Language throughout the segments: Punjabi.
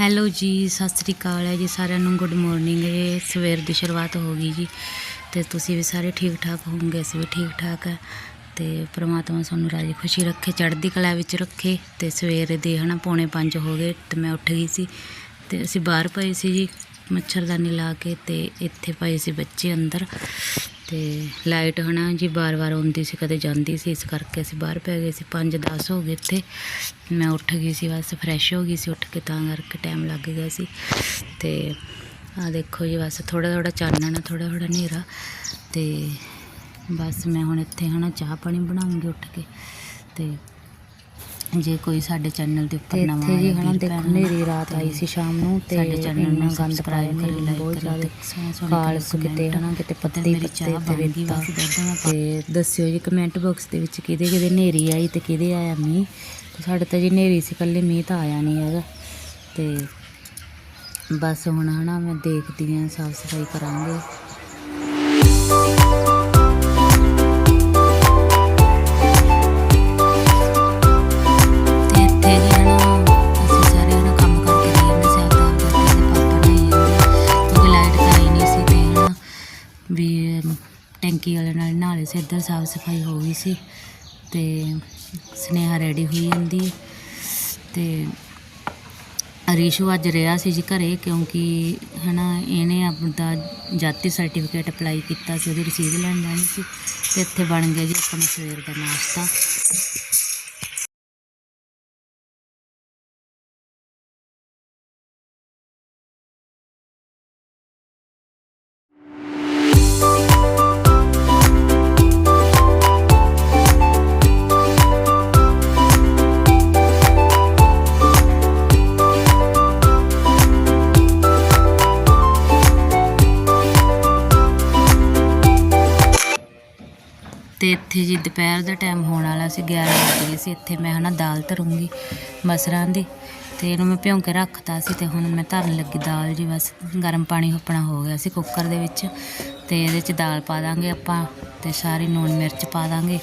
ਹੈਲੋ ਜੀ, ਸਤਿ ਸ੍ਰੀ ਅਕਾਲ ਹੈ ਜੀ ਸਾਰਿਆਂ ਨੂੰ। ਗੁੱਡ ਮਾਰਨਿੰਗ ਇਹ ਸਵੇਰ ਦੀ ਸ਼ੁਰੂਆਤ ਹੋ ਗਈ ਜੀ। ਤੇ ਤੁਸੀਂ ਵੀ ਸਾਰੇ ਠੀਕ ਠਾਕ ਹੋਵੋਗੇ, ਅਸੀਂ ਵੀ ਠੀਕ ਠਾਕ ਹੈ। ਤੇ ਪ੍ਰਮਾਤਮਾ ਸਾਨੂੰ ਰਾਜੀ ਖੁਸ਼ੀ ਰੱਖੇ, ਚੜ੍ਹਦੀ ਕਲਾ ਵਿੱਚ ਰੱਖੇ। ਤੇ ਸਵੇਰ ਦੇ ਹਨਾ ਪੌਣੇ 5 ਹੋ ਗਏ ਤੇ ਮੈਂ ਉੱਠ ਗਈ ਸੀ। ਤੇ ਅਸੀਂ ਬਾਹਰ ਪਏ ਸੀ ਜੀ, ਮੱਛਰਦਾਨੀ ਲਾ ਕੇ ਤੇ ਇੱਥੇ ਪਏ ਸੀ ਬੱਚੇ ਅੰਦਰ। ਤੇ ਲਾਈਟ ਹਨਾ ਜੀ ਬਾਰ-ਬਾਰ ਆਉਂਦੀ ਸੀ, ਕਦੇ ਜਾਂਦੀ ਸੀ, ਇਸ ਕਰਕੇ ਅਸੀਂ ਬਾਹਰ ਪੈ ਗਏ ਸੀ। 5-10 ਹੋ ਗਏ ਇੱਥੇ। ਮੈਂ ਉੱਠ ਗਈ ਸੀ, ਬਸ ਫਰੈਸ਼ ਹੋ ਗਈ ਸੀ ਉੱਠ ਕੇ, ਤਾਂ ਕਰਕੇ ਟਾਈਮ ਲੱਗ ਗਿਆ ਸੀ। ਤੇ ਆ ਦੇਖੋ ਜੀ, ਬਸ ਥੋੜਾ ਥੋੜਾ ਚਾਨਣ ਥੋੜਾ ਥੋੜਾ ਹਨੇਰਾ। ਤੇ ਬਸ ਮੈਂ ਹੁਣ ਇੱਥੇ ਹਨਾ ਚਾਹ ਪਾਣੀ ਬਣਾਉਂਗੀ ਉੱਠ ਕੇ। ਤੇ ਜੇ ਕੋਈ ਸਾਡੇ ਚੈਨਲ ਦੇ ਉੱਪਰ ਨਵਾਂ ਜੀ ਆਇਆ ਹਨਾ ਵੀਰ ਦੇਖੋ ਹਨੇਰੀ ਰਾਤ ਆਈ ਸੀ ਸ਼ਾਮ ਨੂੰ ਤੇ ਸਾਡੇ ਚੈਨਲ ਨੂੰ ਗੰਦ ਸਬਸਕ੍ਰਾਈਬ ਪਾਇਆ ਲਾਈਕ ਬਹੁਤ ਜ਼ਿਆਦਾ ਕਾਲਸ ਕਿਤੇ। ਹਨਾ ਕਿਤੇ ਪੱਤੀ ਮੇਰੀ ਪੱਤੇ ਚਾਹ ਤੇ ਦੁੱਧ ਮੈਂ ਪਾ- ਤੇ ਦੱਸਿਓ ਜੀ ਕਮੈਂਟ ਬਾਕਸ ਦੇ ਵਿੱਚ ਕਿਹਦੇ ਕਿਹਦੇ ਹਨੇਰੀ ਆਈ ਤੇ ਕਿਹਦੇ ਆਇਆ ਮੀਂਹ। ਤੇ ਸਾਡੇ ਤਾਂ ਜੀ ਹਨੇਰੀ ਸੀ ਕੱਲੇ ਮੀਂਹ ਤਾਂ ਆਇਆ ਨਹੀਂ ਹੈਗਾ। ਤੇ ਬਸ ਹੁਣ ਹਨਾ ਮੈਂ ਦੇਖਦੀ ਆਂ ਸਾਫ਼ ਸਫ਼ਾਈ ਕਰਾਂਗੇ। ਟੈਂਕੀ ਵਾਲੇ ਨਾਲ ਨਾਲੇ ਸੀ ਇੱਧਰ ਸਾਫ਼ ਸਫ਼ਾਈ ਹੋ ਗਈ ਸੀ ਤੇ ਸਨੇਹਾ ਰੈਡੀ ਹੋਈ ਜਾਂਦੀ ਹੈ ਤੇ ਰੀਸ਼ੂ ਅੱਜ ਰਿਹਾ ਸੀ ਜੀ ਘਰੇ ਕਿਉਂਕਿ ਹਨਾ ਇਹਨੇ ਆਪਣਾ ਜਾਤੀ ਸਰਟੀਫਿਕੇਟ ਅਪਲਾਈ ਕੀਤਾ ਸੀ, ਉਹਦੀ ਰਸੀਦ ਲੈਣ ਜਾਣੀ ਸੀ ਤੇ ਇੱਥੇ ਬਣ ਗਿਆ ਜੀ ਆਪਣਾ ਸਵੇਰ ਦਾ ਨਾਸ਼ਤਾ। ਅਤੇ ਇੱਥੇ ਜੀ ਦੁਪਹਿਰ ਦਾ ਟਾਈਮ ਹੋਣ ਵਾਲਾ ਸੀ 11 ਵਜੇ ਸੀ। ਇੱਥੇ ਮੈਂ ਹਨਾ ਦਾਲ ਧਰੂੰਗੀ ਮਸਰਾਂ ਦੀ ਤੇ ਇਹਨੂੰ ਮੈਂ ਭਿਉਂ ਕੇ ਰੱਖਤਾ ਸੀ ਤੇ ਹੁਣ ਮੈਂ ਧਰਨ ਲੱਗੀ ਦਾਲ ਜੀ ਬਸ। ਗਰਮ ਪਾਣੀ ਆਪਣਾ ਹੋ ਗਿਆ ਸੀ ਕੁੱਕਰ ਦੇ ਵਿੱਚ ਤੇ ਇਹਦੇ ਚ ਦਾਲ ਪਾ ਦਾਂਗੇ ਆਪਾਂ ਤੇ ਸਾਰੀ ਨੂਣ ਮਿਰਚ ਪਾ ਦਾਂਗੇ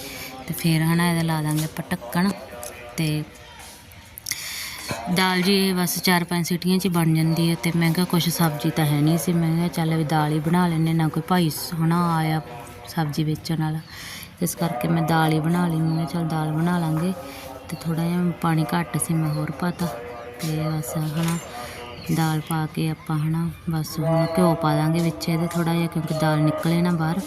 ਤੇ ਫਿਰ ਹਨਾ ਇਹਦਾ ਲਾ ਦਾਂਗੇ ਆਪਾਂ ਢੱਕਣ ਤੇ ਦਾਲ ਜੀ ਬਸ 4-5 ਸੀਟੀਆਂ 'ਚ ਹੀ ਬਣ ਜਾਂਦੀ ਹੈ ਤੇ ਮੈਂ ਕਿਹਾ ਕੁਛ ਸਬਜ਼ੀ ਤਾਂ ਹੈ ਨਹੀਂ ਸੀ। ਮੈਂ ਕਿਹਾ ਚੱਲ ਵੀ ਦਾਲ ਹੀ ਬਣਾ ਲੈਨੇ ਨਾ ਕੋਈ ਭਾਈ ਹਨਾ ਆਇਆ ਸਬਜ਼ੀ ਵੇਚਣ ਵਾਲਾ। ਇਸ ਕਰਕੇ ਮੈਂ ਦਾਲ ਹੀ ਬਣਾ ਲਈ ਮੈਂ ਕਿਹਾ ਚੱਲ ਦਾਲ ਬਣਾ ਲਾਂਗੇ ਤੇ ਥੋੜਾ ਜਿਹਾ ਪਾਣੀ ਘੱਟ ਸੀ, ਮੈਂ ਹੋਰ ਪਾਤਾ। ਤੇ ਬਸ ਹਨਾ, ਦਾਲ ਪਾ ਕੇ ਆਪਾਂ ਹਨਾ, ਬਸ ਹੁਣ ਘਿਓ ਪਾ ਦਾਂਗੇ ਵਿੱਚ ਇਹਦੇ ਥੋੜਾ ਜਿਹਾ, ਕਿਉਂਕਿ ਦਾਲ ਨਿਕਲੇ ਨਾ ਬਾਹਰ।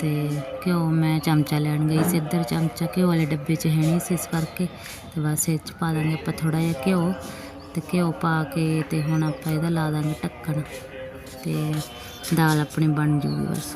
ਤੇ ਘਿਓ ਮੈਂ ਚਮਚਾ ਲੈਣ ਗਈ ਸੀ ਇੱਧਰ, ਚਮਚਾ ਘਿਓ ਵਾਲੇ ਡੱਬੇ 'ਚ ਹੈ ਨਹੀਂ ਸੀ ਇਸ ਕਰਕੇ। ਤੇ ਬਸ ਇਹ 'ਚ ਪਾ ਦਾਂਗੇ ਆਪਾਂ ਥੋੜਾ ਜਿਹਾ ਘਿਓ। ਤੇ ਘਿਓ ਪਾ ਕੇ ਤੇ ਹੁਣ ਆਪਾਂ ਇਹਦਾ ਲਾ ਦਾਂਗੇ ਢੱਕਣ। ਤੇ ਦਾਲ ਆਪਣੀ ਬਣ ਜੂਗੀ ਬਸ।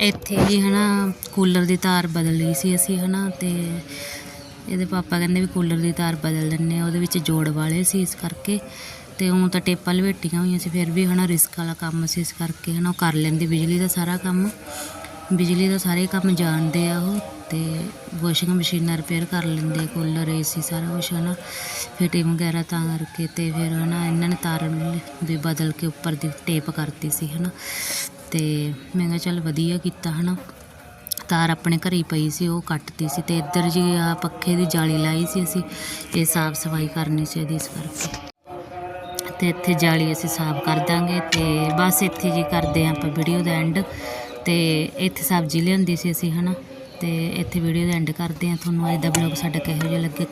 ਇੱਥੇ ਜੀ ਹਨਾ, ਕੂਲਰ ਦੀ ਤਾਰ ਬਦਲ ਲਈ ਸੀ ਅਸੀਂ ਹਨਾ, ਤੇ ਇਹਦੇ ਪਾਪਾ ਕਹਿੰਦੇ ਵੀ ਕੂਲਰ ਦੀ ਤਾਰ ਬਦਲ ਦਿੰਨੇ ਆ, ਉਹਦੇ ਵਿੱਚ ਜੋੜ ਵਾਲੇ ਸੀ ਇਸ ਕਰਕੇ, ਤੇ ਉਹ ਤਾਂ ਟੇਪਾਂ ਲਵੇਟੀਆਂ ਹੋਈਆਂ ਸੀ, ਫਿਰ ਵੀ ਹਨਾ ਰਿਸਕ ਵਾਲਾ ਕੰਮ ਸੀ ਇਸ ਕਰਕੇ ਹਨਾ, ਉਹ ਕਰ ਲੈਂਦੇ ਬਿਜਲੀ ਦਾ ਸਾਰਾ ਕੰਮ, ਬਿਜਲੀ ਦਾ ਸਾਰੇ ਕੰਮ ਜਾਣਦੇ ਆ ਉਹ, ਤੇ ਵਾਸ਼ਿੰਗ ਮਸ਼ੀਨਾਂ ਰਿਪੇਅਰ ਕਰ ਲੈਂਦੇ ਕੂਲਰ ਏਸੀ ਸਾਰਾ ਕੁਛ ਹਨਾ, ਫਿਟਿੰਗ ਵਗੈਰਾ ਤਾਂ ਕਰਕੇ, ਤੇ ਫਿਰ ਹਨਾ ਇਹਨਾਂ ਨੇ ਤਾਰ ਵੀ ਬਦਲ ਕੇ ਉੱਪਰ ਦੀ ਟੇਪ ਕਰਤੀ ਸੀ ਹਨਾ ਤੇ ਮੈਂ ਕਿਹਾ ਚੱਲ ਵਧੀਆ ਕੀਤਾ ਹੈ ਨਾ ਤਾਰ ਆਪਣੇ ਘਰੇ ਹੀ ਪਈ ਸੀ, ਉਹ ਕੱਟਤੀ ਸੀ ਤੇ ਇੱਧਰ ਜੀ ਆ ਪੱਖੇ ਦੀ ਜਾਲੀ ਲਾਈ ਸੀ ਅਸੀਂ, ਇਹ ਸਾਫ਼ ਸਫ਼ਾਈ ਕਰਨੀ ਸੀ ਇਹਦੀ ਇਸ ਕਰਕੇ। ਤੇ ਇੱਥੇ ਜਾਲੀ ਅਸੀਂ ਸਾਫ਼ ਕਰ ਦਾਂਗੇ ਤੇ ਬਸ ਇੱਥੇ ਜੀ ਕਰਦੇ ਹਾਂ ਆਪਾਂ ਵੀਡੀਓ ਦਾ ਐਂਡ ਤੇ ਇੱਥੇ ਸਬਜ਼ੀ ਲਿਆਂਦੀ ਸੀ ਅਸੀਂ ਹਨਾ, ਤੇ ਇੱਥੇ ਵੀਡੀਓ ਦਾ ਐਂਡ ਕਰਦੇ ਹਾਂ। ਤੁਹਾਨੂੰ ਅੱਜ ਦਾ ਬਲੌਗ ਸਾਡਾ ਕਿਹੋ ਜਿਹਾ ਲੱਗੇ